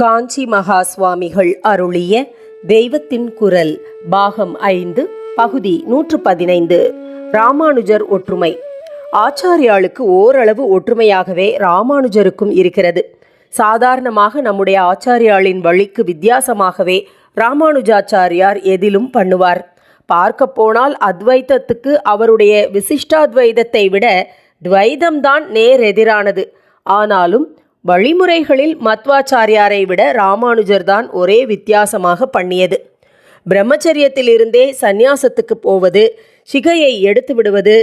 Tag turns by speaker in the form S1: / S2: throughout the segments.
S1: காஞ்சி மகா சுவாமிகள் அருளிய தெய்வத்தின் குரல் பாகம் ஐந்து பகுதி நூற்று பதினைந்து ராமானுஜர் ஒற்றுமை. ஆச்சாரியாளுக்கு ஓரளவு ஒற்றுமையாகவே ராமானுஜருக்கும் இருக்கிறது. சாதாரணமாக நம்முடைய ஆச்சாரியாளின் வழிக்கு வித்தியாசமாகவே ராமானுஜாச்சாரியார் எதிலும் பண்ணுவார். பார்க்க போனால் அத்வைத்தத்துக்கு அவருடைய விசிஷ்டாத்வைதத்தை விட துவைதம்தான் நேர் எதிரானது ஆனாலும் வழிமுறைகளில் மத்வாச்சாரியாரை விட ராமானுஜர் தான் ஒரே வித்தியாசமாக பண்ணியது. பிரம்மச்சரியத்திலிருந்தே சந்நியாசத்துக்கு போவது சிகையை எடுத்து விடுவது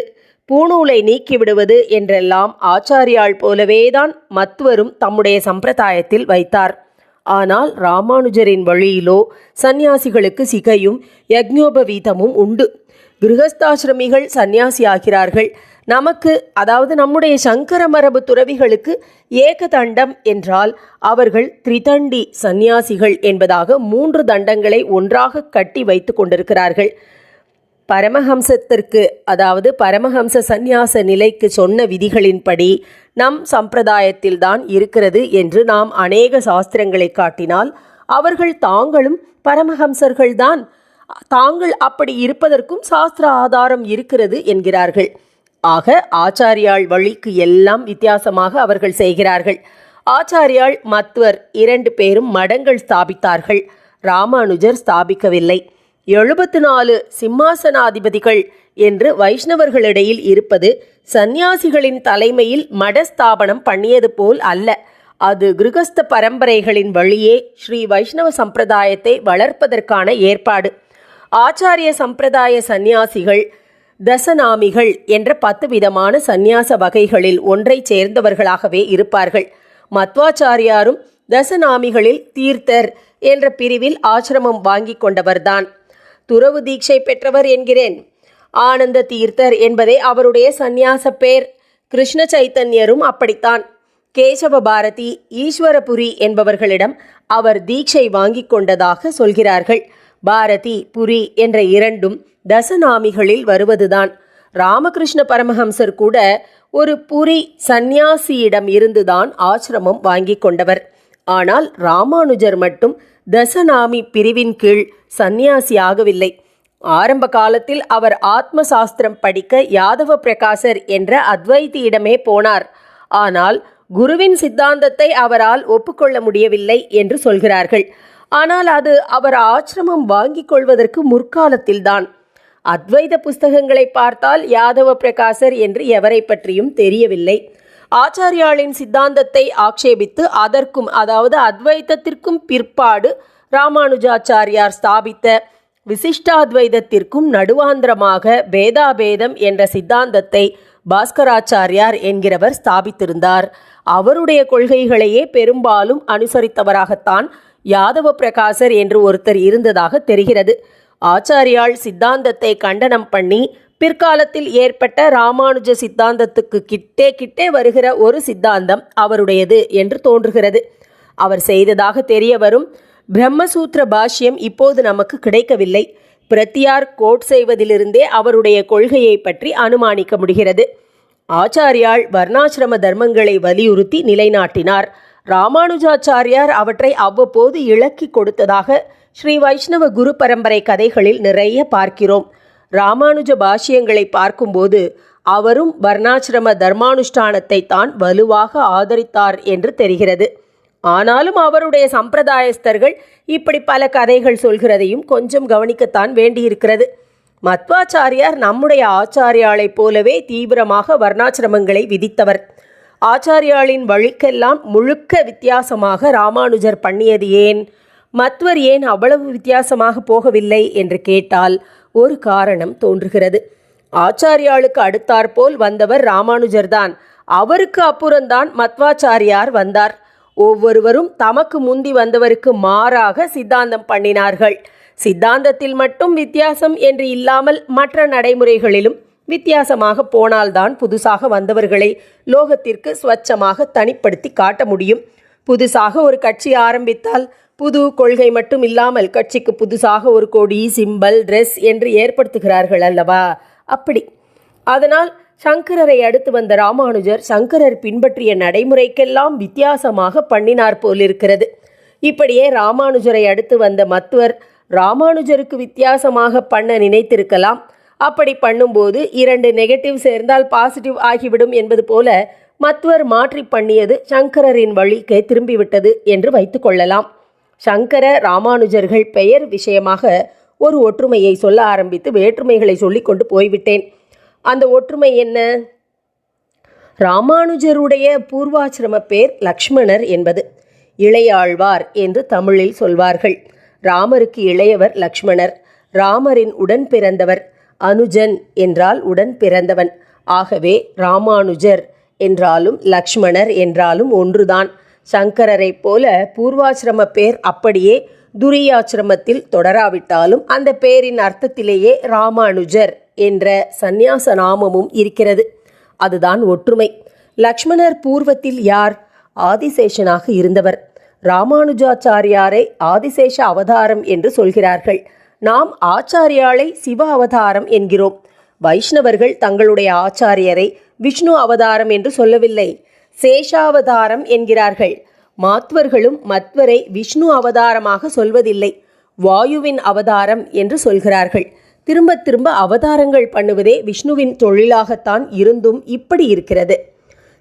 S1: பூணூலை நீக்கிவிடுவது என்றெல்லாம் ஆச்சாரியால் போலவேதான் மத்வரும் தம்முடைய சம்பிரதாயத்தில் வைத்தார். ஆனால் ராமானுஜரின் வழியிலோ சந்நியாசிகளுக்கு சிகையும் யக்ஞோபவீதமும் உண்டு. கிருகஸ்தாசிரமிகள் சந்நியாசியாகிறார்கள். நமக்கு அதாவது நம்முடைய சங்கர மரபு துறவிகளுக்கு ஏகதண்டம் என்றால் அவர்கள் திரிதண்டி சந்நியாசிகள் என்பதாக மூன்று தண்டங்களை ஒன்றாக கட்டி வைத்து கொண்டிருக்கிறார்கள். பரமஹம்சத்திற்கு அதாவது பரமஹம்ச சந்நியாச நிலைக்கு சொன்ன விதிகளின்படி நம் சம்பிரதாயத்தில்தான் இருக்கிறது என்று நாம் அநேக சாஸ்திரங்களை காட்டினால் அவர்கள் தாங்களும் பரமஹம்சர்கள்தான் தாங்கள் அப்படி இருப்பதற்கும் சாஸ்திர ஆதாரம் இருக்கிறது என்கிறார்கள். ஆக ஆச்சாரியாள் வழிக்கு எல்லாம் வித்தியாசமாக அவர்கள் செய்கிறார்கள். ஆச்சாரியாள் மத்வர் இரண்டு பேரும் மடங்கள் ஸ்தாபித்தார்கள். ராமானுஜர் ஸ்தாபிக்கவில்லை. எழுபத்து நாலு சிம்மாசனாதிபதிகள் என்று வைஷ்ணவர்களிடையில் இருப்பது சந்நியாசிகளின் தலைமையில் மடஸ்தாபனம் பண்ணியது போல் அல்ல. அது கிருகஸ்த பரம்பரைகளின் வழியே ஸ்ரீ வைஷ்ணவ சம்பிரதாயத்தை வளர்ப்பதற்கான ஏற்பாடு. ஆச்சாரிய சம்பிரதாய சந்நியாசிகள் தசநாமிகள் என்ற பத்து விதமான சந்நியாச வகைகளில் ஒன்றைச் சேர்ந்தவர்களாகவே இருப்பார்கள். மத்வாச்சாரியாரும் தசநாமிகளில் தீர்த்தர் என்ற பிரிவில் ஆசிரமம் வாங்கி கொண்டவர்தான். துறவு தீட்சை பெற்றவர் என்கிறேன். ஆனந்த தீர்த்தர் என்பதே அவருடைய சந்நியாச பேர் கிருஷ்ண சைத்தன்யரும் அப்படித்தான். கேசவ பாரதி ஈஸ்வரபுரி என்பவர்களிடம் அவர் தீட்சை வாங்கி கொண்டதாக சொல்கிறார்கள். பாரதி புரி என்ற இரண்டும் தசநாமிகளில் வருவதுதான். ராமகிருஷ்ண பரமஹம்சர் கூட ஒரு புரி சந்நியாசியிடம் இருந்துதான் ஆசிரமம் வாங்கி கொண்டவர். ஆனால் ராமானுஜர் மட்டும் தசநாமி பிரிவின் கீழ் சந்நியாசி ஆகவில்லை. ஆரம்ப காலத்தில் அவர் ஆத்ம சாஸ்திரம் படிக்க யாதவ பிரகாசர் என்ற அத்வைத்தியிடமே போனார். ஆனால் குருவின் சித்தாந்தத்தை அவரால் ஒப்புக்கொள்ள முடியவில்லை என்று சொல்கிறார்கள். ஆனால் அது அவர் ஆசிரமம் வாங்கிக் கொள்வதற்கு முற்காலத்தில்தான். அத்வைத புஸ்தகங்களை பார்த்தால் யாதவ பிரகாசர் என்று எவரை பற்றியும் தெரியவில்லை. ஆச்சாரியாளின் சித்தாந்தத்தை ஆக்ஷேபித்து அதற்கும் அதாவது அத்வைத்தத்திற்கும் பிற்பாடு ராமானுஜாச்சாரியார் ஸ்தாபித்த விசிஷ்டாத்வைதத்திற்கும் நடுவாந்திரமாக பேதாபேதம் என்ற சித்தாந்தத்தை பாஸ்கராச்சாரியார் என்கிறவர் ஸ்தாபித்திருந்தார். அவருடைய கொள்கைகளையே பெரும்பாலும் அனுசரித்தவராகத்தான் யாதவ பிரகாசர் என்று ஒருத்தர் இருந்ததாக தெரிகிறது. ஆச்சாரியாள் சித்தாந்தத்தை கண்டனம் பண்ணி பிற்காலத்தில் ஏற்பட்ட ராமானுஜ சித்தாந்தத்துக்கு கிட்டே கிட்டே வருகிற ஒரு சித்தாந்தம் அவருடையது என்று தோன்றுகிறது. அவர் செய்ததாக தெரிய வரும் பிரம்மசூத்திர பாஷ்யம் இப்போது நமக்கு கிடைக்கவில்லை. பிரத்தியார் கோட் செய்வதிலிருந்தே அவருடைய கொள்கையை பற்றி அனுமானிக்க முடிகிறது. ஆச்சாரியாள் வர்ணாசிரம தர்மங்களை வலியுறுத்தி நிலைநாட்டினார். ராமானுஜாச்சாரியார் அவற்றை அவ்வப்போது இலக்கி கொடுத்ததாக ஸ்ரீ வைஷ்ணவ குரு பரம்பரை கதைகளில் நிறைய பார்க்கிறோம். ராமானுஜ பாஷ்யங்களை பார்க்கும்போது அவரும் வர்ணாசிரம தர்மானுஷ்டானத்தை தான் வலுவாக ஆதரித்தார் என்று தெரிகிறது. ஆனாலும் அவருடைய சம்பிரதாயஸ்தர்கள் இப்படி பல கதைகள் சொல்கிறதையும் கொஞ்சம் கவனிக்கத்தான் வேண்டியிருக்கிறது. மத்வாச்சாரியார் நம்முடைய ஆச்சாரியாளைப் போலவே தீவிரமாக வர்ணாசிரமங்களை விதித்தவர். ஆச்சாரியாளின் வழிக்கெல்லாம் முழுக்க வித்தியாசமாக ராமானுஜர் பண்ணியது ஏன்? மத்வர் ஏன் அவ்வளவு வித்தியாசமாக போகவில்லை? என்று கேட்டால் ஒரு காரணம் தோன்றுகிறது. ஆச்சாரியாளுக்கு அடுத்தாற்போல் வந்தவர் ராமானுஜர்தான். அவருக்கு அப்புறம்தான் மத்வாச்சாரியார் வந்தார். ஒவ்வொருவரும் தமக்கு முந்தி வந்தவருக்கு மாறாக சித்தாந்தம் பண்ணினார்கள். சித்தாந்தத்தில் மட்டும் வித்தியாசம் என்று இல்லாமல் மற்ற நடைமுறைகளிலும் வித்தியாசமாக போனால்தான் புதுசாக வந்தவர்களை லோகத்திற்கு ஸ்வச்சமாக தனிப்படுத்தி காட்ட முடியும். புதுசாக ஒரு கட்சி ஆரம்பித்தால் புது கொள்கை மட்டும் இல்லாமல் கட்சிக்கு புதுசாக ஒரு கொடி சிம்பல் ட்ரெஸ் என்று ஏற்படுத்துகிறார்கள் அல்லவா? அப்படி. அதனால் சங்கரரை அடுத்து வந்த ராமானுஜர் சங்கரர் பின்பற்றிய நடைமுறைக்கெல்லாம் வித்தியாசமாக பண்ணினார் போலிருக்கிறது. இப்படியே ராமானுஜரை அடுத்து வந்த மத்துவர் ராமானுஜருக்கு வித்தியாசமாக பண்ண நினைத்திருக்கலாம். அப்படி பண்ணும்போது இரண்டு நெகட்டிவ் சேர்ந்தால் பாசிட்டிவ் ஆகிவிடும் என்பது போல மத்துவர் மாற்றி பண்ணியது சங்கரரின் வழிக்கு திரும்பிவிட்டது என்று வைத்துக்கொள்ளலாம் சங்கர ராமானுஜர்கள் பெயர் விஷயமாக ஒரு ஒற்றுமையை சொல்ல ஆரம்பித்து வேற்றுமைகளை சொல்லிக்கொண்டு போய்விட்டேன். அந்த ஒற்றுமை என்ன? ராமானுஜருடைய பூர்வாசிரம பேர் லக்ஷ்மணர் என்பது. இளையாழ்வார் என்று தமிழில் சொல்வார்கள். ராமருக்கு இளையவர் லக்ஷ்மணர். ராமரின் உடன் பிறந்தவர். அனுஜன் என்றால் உடன் பிறந்தவன். ஆகவே ராமானுஜர் என்றாலும் லக்ஷ்மணர் என்றாலும் ஒன்றுதான். சங்கரரைப் போல பூர்வாசிரம பேர் அப்படியே துரியாசிரமத்தில் தொடராவிட்டாலும் அந்த பேரின் அர்த்தத்திலேயே ராமானுஜர் என்ற சந்நியாச நாமமும் இருக்கிறது. அதுதான் ஒற்றுமை. லக்ஷ்மணர் பூர்வத்தில் யார்? ஆதிசேஷனாக இருந்தவர். ராமானுஜாச்சாரியாரை ஆதிசேஷ அவதாரம் என்று சொல்கிறார்கள். நாம் ஆச்சாரியாளை சிவ அவதாரம் என்கிறோம். வைஷ்ணவர்கள் தங்களுடைய ஆச்சாரியரை விஷ்ணு அவதாரம் என்று சொல்லவில்லை. சேஷாவதாரம் என்கிறார்கள். மாத்வர்களும் மத்வரை விஷ்ணு அவதாரமாக சொல்வதில்லை. வாயுவின் அவதாரம் என்று சொல்கிறார்கள். திரும்ப திரும்ப அவதாரங்கள் பண்ணுவதே விஷ்ணுவின் தொழிலாகத்தான் இருந்தும் இப்படி இருக்கிறது.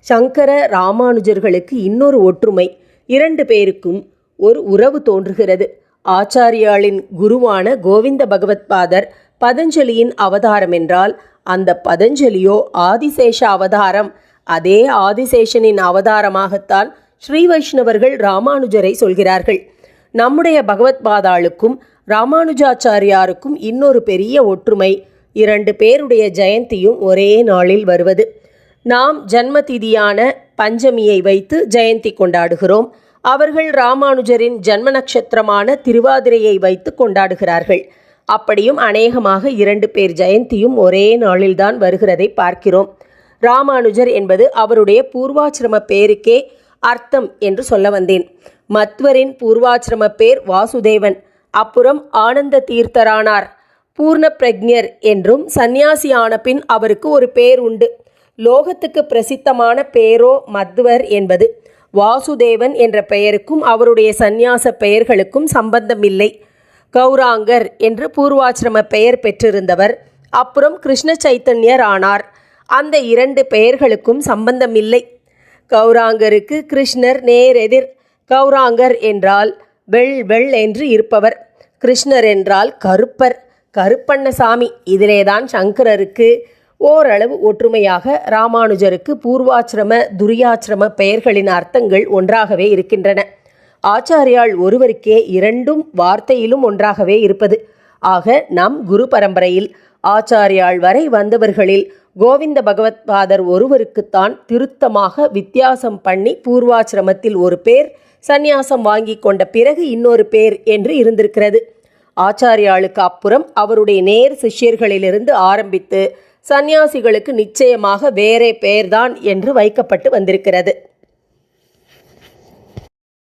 S1: சங்கர ராமானுஜர்களுக்கு இன்னொரு ஒற்றுமை. இரண்டு பேருக்கும் ஒரு உறவு தோன்றுகிறது. ஆச்சாரியாளின் குருவான கோவிந்த பகவத்பாதர் பதஞ்சலியின் அவதாரம் என்றால் அந்த பதஞ்சலியோ ஆதிசேஷ அவதாரம். அதே ஆதிசேஷனின் அவதாரமாகத்தான் ஸ்ரீ வைஷ்ணவர்கள் ராமானுஜரை சொல்கிறார்கள். நம்முடைய பகவத்பாதாளுக்கும் ராமானுஜாச்சாரியாருக்கும் இன்னொரு பெரிய ஒற்றுமை இரண்டு பேருடைய ஜெயந்தியும் ஒரே நாளில் வருவது. நாம் ஜன்மதிதியான பஞ்சமியை வைத்து ஜெயந்தி கொண்டாடுகிறோம். அவர்கள் ராமானுஜரின் ஜன்ம நட்சத்திரமான திருவாதிரையை வைத்து கொண்டாடுகிறார்கள். அப்படியும் அநேகமாக இரண்டு பேர் ஜெயந்தியும் ஒரே நாளில்தான் வருகிறதை பார்க்கிறோம். ராமானுஜர் என்பது அவருடைய பூர்வாசிரம பேருக்கே அர்த்தம் என்று சொல்ல வந்தேன். மத்வரின் பூர்வாசிரம பேர் வாசுதேவன். அப்புறம் ஆனந்த தீர்த்தரானார். பூர்ண பிரக்ஞர் என்றும் சந்நியாசியான பின் அவருக்கு ஒரு பேர் உண்டு. லோகத்துக்கு பிரசித்தமான பேரோ மத்வர் என்பது. வாசுதேவன் என்ற பெயருக்கும் அவருடைய சந்நியாச பெயர்களுக்கும் சம்பந்தமில்லை. கௌராங்கர் என்று பூர்வாசிரம பெயர் பெற்றிருந்தவர். அப்புறம் கிருஷ்ண சைத்தன்யர் ஆனார். அந்த இரண்டு பெயர்களுக்கும் சம்பந்தமில்லை. கௌராங்கருக்கு கிருஷ்ணர் நேரெதிர். கௌராங்கர் என்றால் வெள் வெள் என்று இருப்பவர். கிருஷ்ணர் என்றால் கருப்பர் கருப்பண்ணசாமி. இதிலேதான் சங்கரருக்கு ஓரளவு ஒற்றுமையாக ராமானுஜருக்கு பூர்வாசிரம துரியாச்சிரம பெயர்களின் அர்த்தங்கள் ஒன்றாகவே இருக்கின்றன. ஆச்சாரியால் ஒருவருக்கே இரண்டும் வார்த்தையிலும் ஒன்றாகவே இருப்பது. ஆக நம் குரு பரம்பரையில் ஆச்சாரியால் வரை வந்தவர்களில் கோவிந்த பகவத்பாதர் ஒருவருக்குத்தான் திருத்தமாக வித்தியாசம் பண்ணி பூர்வாசிரமத்தில் ஒரு பேர் சந்நியாசம் வாங்கி கொண்ட பிறகு இன்னொரு பேர் என்று இருந்திருக்கிறது. ஆச்சாரியாளுக்கு அப்புறம் அவருடைய நேர் சிஷ்யர்களிலிருந்து ஆரம்பித்து சந்நியாசிகளுக்கு நிச்சயமாக வேறே பெயர்தான் என்று வைக்கப்பட்டு வந்திருக்கிறது.